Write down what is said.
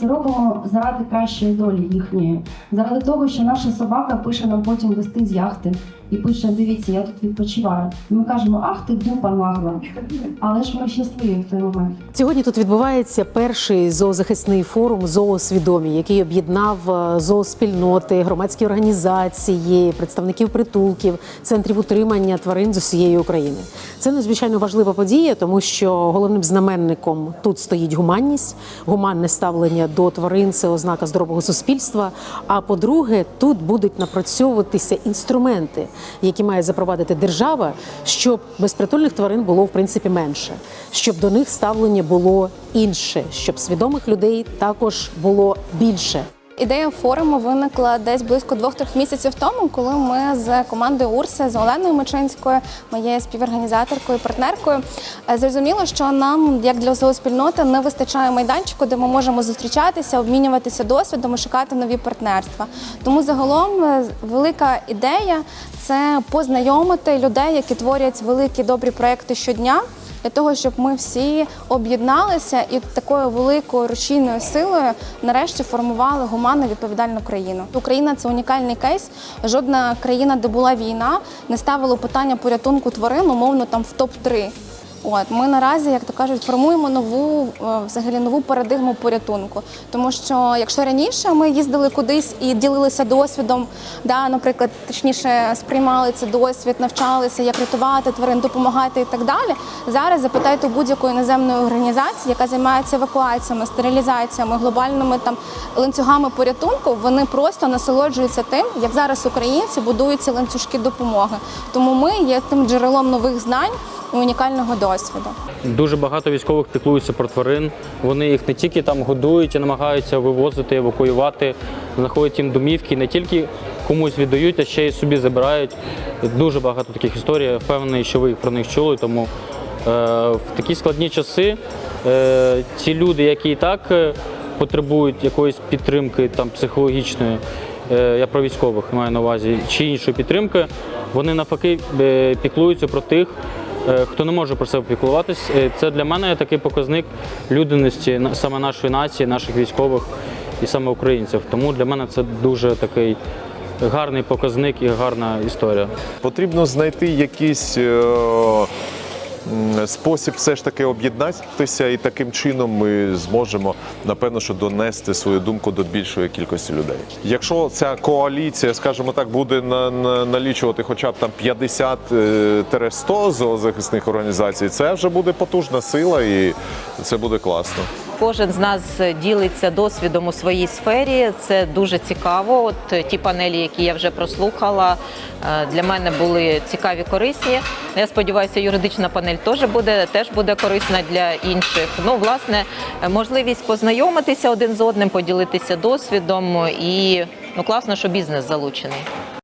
це робимо заради кращої долі їхньої, заради того, що наша собака пише нам потім листи з яхти і пише: Дивіться, я тут відпочиваю. І ми кажемо, ах ти дупа нагла. Але ж ми щасливі в той момент. Сьогодні тут відбувається перший зоозахисний форум Зоосвідомі, який об'єднав е, зооспільноти, громадські організації, представників притулків, центрів утримання тварин з усієї України. Це надзвичайно важлива подія, тому що головним знаменником тут стоїть гуманність, гуманне ставлення до тварин це ознака здорового суспільства. А по-друге, тут будуть напрацьовуватися інструменти, які має запровадити держава, щоб безпритульних тварин було в принципі менше, щоб до них ставлення було інше, щоб свідомих людей також було більше. Ідея форуму виникла десь близько двох-трьох місяців тому, коли ми з командою Урси з Оленою Мичинською, моєю співорганізаторкою, партнеркою, е, зрозуміло, що нам, як для зооспільноти, не вистачає майданчику, де ми можемо зустрічатися, обмінюватися досвідом і шукати нові партнерства. Тому загалом е, велика ідея це познайомити людей, які творять великі добрі проекти щодня для того, щоб ми всі об'єдналися і такою великою рушійною силою нарешті формували гуманну відповідальну країну. Україна це унікальний кейс. Жодна країна, де була війна, не ставила питання порятунку тварин, умовно там в топ 3 От ми наразі, як то кажуть, формуємо нову е, взагалі нову парадигму порятунку. Тому що якщо раніше ми їздили кудись і ділилися досвідом, да, наприклад, точніше сприймали цей досвід, навчалися, як рятувати тварин, допомагати і так далі. Зараз запитайте будь-якої іноземної організації, яка займається евакуаціями, стерилізаціями, глобальними там ланцюгами порятунку. Вони просто насолоджуються тим, як зараз українці будують ці ланцюжки допомоги. Тому ми є тим джерелом нових знань і унікального досвіду. Дуже багато військових піклуються про тварин. Вони їх не тільки там годують і намагаються вивозити, евакуювати, знаходять їм домівки, не тільки комусь віддають, а ще й собі забирають. Дуже багато таких історій. Я впевнений, що ви їх про них чули. Тому е, в такі складні часи е, ці люди, які і так е, потребують якоїсь підтримки там психологічної. е, Я про військових маю на увазі, чи іншої підтримки, вони навпаки е, піклуються про тих, хто не може про себе піклуватись. Е, Це для мене такий показник людяності саме нашої нації, наших військових і саме українців. Тому для мене це дуже такий гарний показник і гарна історія. Потрібно знайти якісь е, спосіб все ж таки об'єднатися, і таким чином ми зможемо напевно, що донести свою думку до більшої кількості людей. Якщо ця коаліція, скажімо так, буде на, на, налічувати хоча б там 50-100 зоозахисних організацій, це вже буде потужна сила, і це буде класно. Кожен з нас ділиться досвідом у своїй сфері. Це дуже цікаво. От ті панелі, які я вже прослухала, е, для мене були цікаві, корисні. Я сподіваюся, юридична панель теж буде теж буде корисна для інших. Ну, власне, можливість познайомитися один з одним, поділитися досвідом і ну класно, що бізнес залучений.